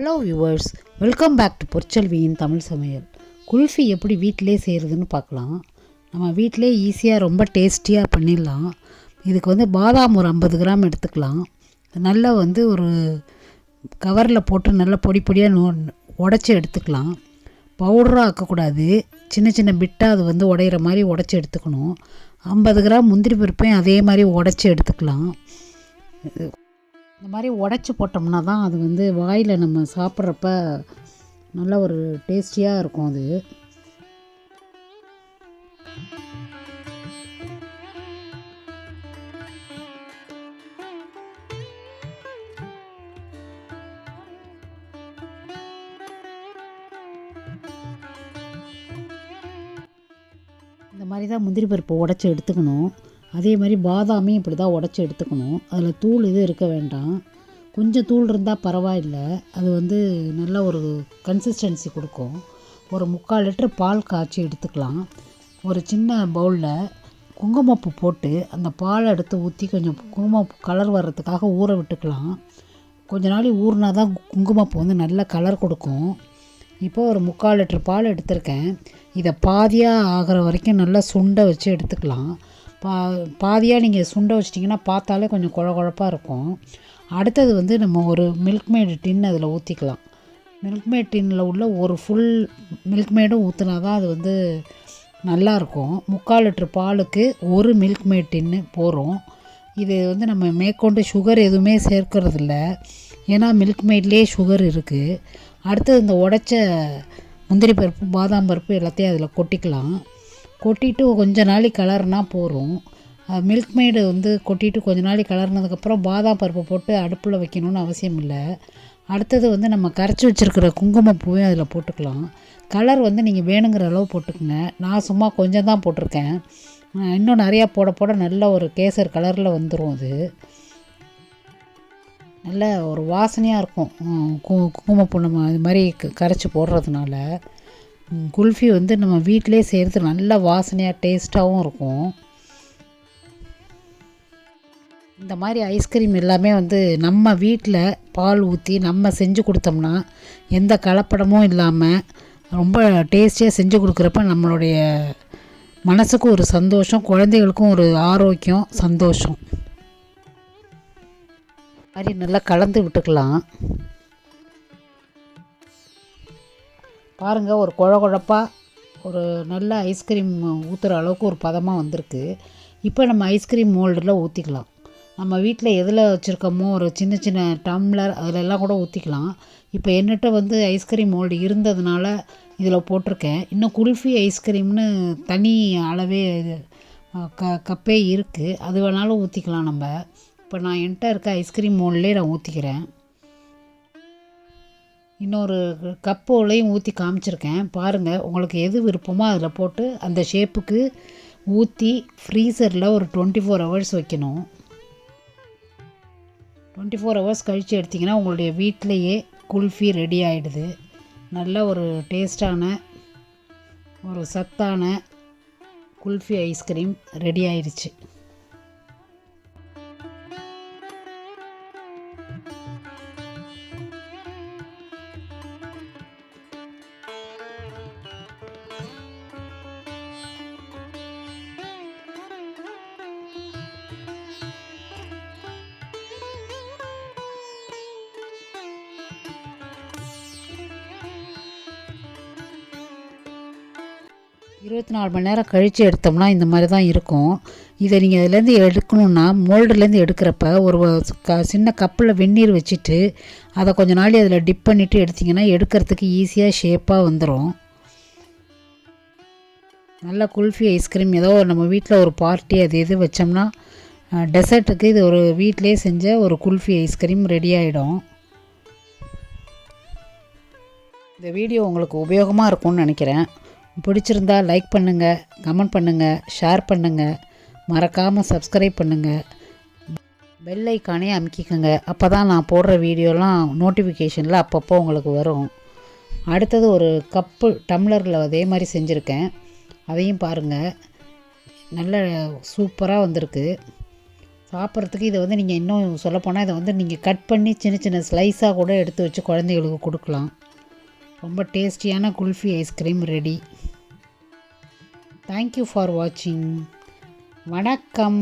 Hello viewers welcome back to பொற்செல்வியின் Tamil சமையல் குல்ஃபி எப்படி வீட்டிலே செய்கிறதுன்னு பார்க்கலாம். நம்ம வீட்டிலே ஈஸியாக ரொம்ப டேஸ்டியாக பண்ணிடலாம். இதுக்கு வந்து பாதாம் ஒரு ஐம்பது கிராம் எடுத்துக்கலாம். நல்லா வந்து ஒரு கவரில் போட்டு நல்லா பொடி பொடியாக நோ உடச்சி எடுத்துக்கலாம். பவுடராக ஆக்கக்கூடாது. சின்ன சின்ன பிட்டாக அது வந்து உடையிற மாதிரி உடச்சி எடுத்துக்கணும். ஐம்பது கிராம் முந்திரி பருப்பையும் அதே மாதிரி உடச்சி எடுத்துக்கலாம். இந்த மாதிரி உடச்சி போட்டோம்னா தான் அது வந்து வாயில் நம்ம சாப்பிட்றப்ப நல்ல ஒரு டேஸ்டியாக இருக்கும் அது. இந்த மாதிரி தான் முந்திரி பருப்பு உடச்சி எடுத்துக்கணும். அதே மாதிரி பாதாமையும் இப்படி தான் உடச்சி எடுத்துக்கணும். அதில் தூள் இது இருக்க வேண்டாம். கொஞ்சம் தூள் இருந்தால் பரவாயில்ல. அது வந்து நல்ல ஒரு கன்சிஸ்டன்சி கொடுக்கும். ஒரு முக்கால் லிட்டர் பால் காய்ச்சி எடுத்துக்கலாம். ஒரு சின்ன பவுலில் குங்குமப்பூ போட்டு அந்த பாலை எடுத்து ஊற்றி கொஞ்சம் குங்குமப்பூ கலர் வர்றதுக்காக ஊற விட்டுக்கலாம். கொஞ்ச நாள் ஊறினா தான் குங்குமப்பூ வந்து நல்ல கலர் கொடுக்கும். இப்போ ஒரு முக்கால் லிட்டர் பால் எடுத்திருக்கேன். இதை பாதியாக ஆகிற வரைக்கும் நல்லா சுண்டை வச்சு எடுத்துக்கலாம். பா பாதியாக நீங்கள் சுண்ட வச்சிட்டிங்கன்னா பார்த்தாலே கொஞ்சம் குழ குழப்பாக இருக்கும். அடுத்தது வந்து நம்ம ஒரு மில்க் மேடு டின் அதில் ஊற்றிக்கலாம் மில்க் மேட் டின்னில் உள்ள ஒரு ஃபுல் மில்க் மேடும் ஊற்றினா தான் அது வந்து நல்லாயிருக்கும் முக்கால் லிட்டர் பாலுக்கு ஒரு மில்க் மேட் டின்னு போகிறோம் இது வந்து நம்ம மேற்கொண்டு சுகர் எதுவுமே சேர்க்கறதில்ல. ஏன்னா மில்க் மேட்லேயே சுகர் இருக்குது அடுத்தது இந்த உடச்ச முந்திரி பருப்பு பாதாம் பருப்பு எல்லாத்தையும் அதில் கொட்டிக்கலாம். கொட்டிட்டு கொஞ்ச நாளைக்கு கலர்னா போதும். மில்க் மேடு வந்து கொட்டிட்டு கொஞ்ச நாளைக்கு கலர்னதுக்கப்புறம் பாதாம் பருப்பு போட்டு அடுப்பில் வைக்கணும்னு அவசியம் இல்லை. அடுத்தது வந்து நம்ம கரைச்சி வச்சுருக்கிற குங்குமப்பூவையும் அதில் போட்டுக்கலாம். கலர் வந்து நீங்கள் வேணுங்கிற அளவு போட்டுக்கோங்க. நான் சும்மா கொஞ்சம் தான் போட்டிருக்கேன். இன்னும் நிறையா போட போட நல்ல ஒரு கேசர் கலரில் வந்துடும் அது. நல்ல ஒரு வாசனையாக இருக்கும். கு குங்குமப்பூ நம்ம இது மாதிரி கரைச்சி போடுறதுனால. குல்ஃபி வந்து நம்ம வீட்டிலே செய்கிறது நல்ல வாசனையாக டேஸ்ட்டாகவும் இருக்கும். இந்த மாதிரி ஐஸ்கிரீம் எல்லாமே வந்து நம்ம வீட்டில் பால் ஊற்றி நம்ம செஞ்சு கொடுத்தோம்னா எந்த கலப்படமும் இல்லாமல் ரொம்ப டேஸ்டியாக செஞ்சு கொடுக்குறப்ப நம்மளுடைய மனசுக்கும் ஒரு சந்தோஷம் குழந்தைகளுக்கும் ஒரு ஆரோக்கியம் சந்தோஷம். மாதிரி நல்லா கலந்து விட்டுக்கலாம். பாருங்கள் ஒரு குழ குழப்பாக ஒரு நல்ல ஐஸ்கிரீம் ஊற்றுற அளவுக்கு ஒரு பதமாக வந்திருக்கு. இப்போ நம்ம ஐஸ்கிரீம் மோல்டில் ஊற்றிக்கலாம் நம்ம வீட்டில் எதில் வச்சுருக்கோமோ ஒரு சின்ன சின்ன டம்ளர் அதிலெல்லாம் கூட ஊற்றிக்கலாம் இப்போ என்னட்ட வந்து ஐஸ்கிரீம் மோல்டு இருந்ததுனால இதில் போட்டிருக்கேன். இன்னும் குல்ஃபி ஐஸ்கிரீம்னு தனி அளவே க கப்பே இருக்குது அது வேணாலும் ஊற்றிக்கலாம் நம்ம. இப்போ நான் என்கிட்ட இருக்க ஐஸ்கிரீம் மோல்ட்லேயே நான் ஊற்றிக்கிறேன் இன்னொரு கப்போலையும் ஊற்றி காமிச்சிருக்கேன். பாருங்கள் உங்களுக்கு எது விருப்பமோ அதில் போட்டு அந்த ஷேப்புக்கு ஊற்றி ஃப்ரீசரில் ஒரு டுவெண்ட்டி ஃபோர் ஹவர்ஸ் வைக்கணும். டுவெண்ட்டி ஃபோர் ஹவர்ஸ் கழித்து எடுத்திங்கன்னா உங்களுடைய வீட்டிலையே குல்ஃபி ரெடி ஆகிடுது நல்ல ஒரு டேஸ்டான ஒரு சத்தான குல்ஃபி ஐஸ்கிரீம் ரெடி ஆயிடுச்சு. இருபத்தி நாலு மணி நேரம் கழித்து எடுத்தோம்னா இந்த மாதிரி தான் இருக்கும். இதை நீங்கள் அதுலேருந்து எடுக்கணுன்னா மோல்டுலேருந்து எடுக்கிறப்ப ஒரு க சின்ன கப்பில் வெந்நீர் வச்சுட்டு அதை கொஞ்சம் நாள் அதில் டிப் பண்ணிவிட்டு எடுத்திங்கன்னா எடுக்கிறதுக்கு ஈஸியாக ஷேப்பாக வந்துடும் நல்ல குல்ஃபி ஐஸ்கிரீம் ஏதோ நம்ம வீட்டில் ஒரு பார்ட்டி அது எது வச்சோம்னா டெசர்ட்டுக்கு இது ஒரு வீட்டிலே செஞ்ச ஒரு குல்ஃபி ஐஸ்கிரீம் ரெடி ஆகிடும் இந்த வீடியோ உங்களுக்கு உபயோகமாக இருக்கும்னு நினைக்கிறேன். பிடிச்சிருந்தா லைக் பண்ணுங்கள் கமெண்ட் பண்ணுங்கள் ஷேர் பண்ணுங்கள் மறக்காமல் சப்ஸ்கிரைப் பண்ணுங்கள் பெல் ஐக்கானே அமுக்கிக்கோங்க. அப்போ தான் நான் போடுற வீடியோலாம் நோட்டிஃபிகேஷனில் அப்பப்போ உங்களுக்கு வரும். அடுத்தது ஒரு கப்பு டம்ளரில் அதே மாதிரி செஞ்சுருக்கேன். அதையும் பாருங்கள் நல்ல சூப்பராக வந்திருக்கு. சாப்பிட்றதுக்கு இதை வந்து நீங்கள் இன்னும் சொல்லப்போனால் இதை வந்து நீங்கள் கட் பண்ணி சின்ன சின்ன ஸ்லைஸாக கூட எடுத்து வச்சு குழந்தைகளுக்கு கொடுக்கலாம். ரொம்ப டேஸ்டியான kulfi ice cream ready thank you for வாட்சிங் வணக்கம்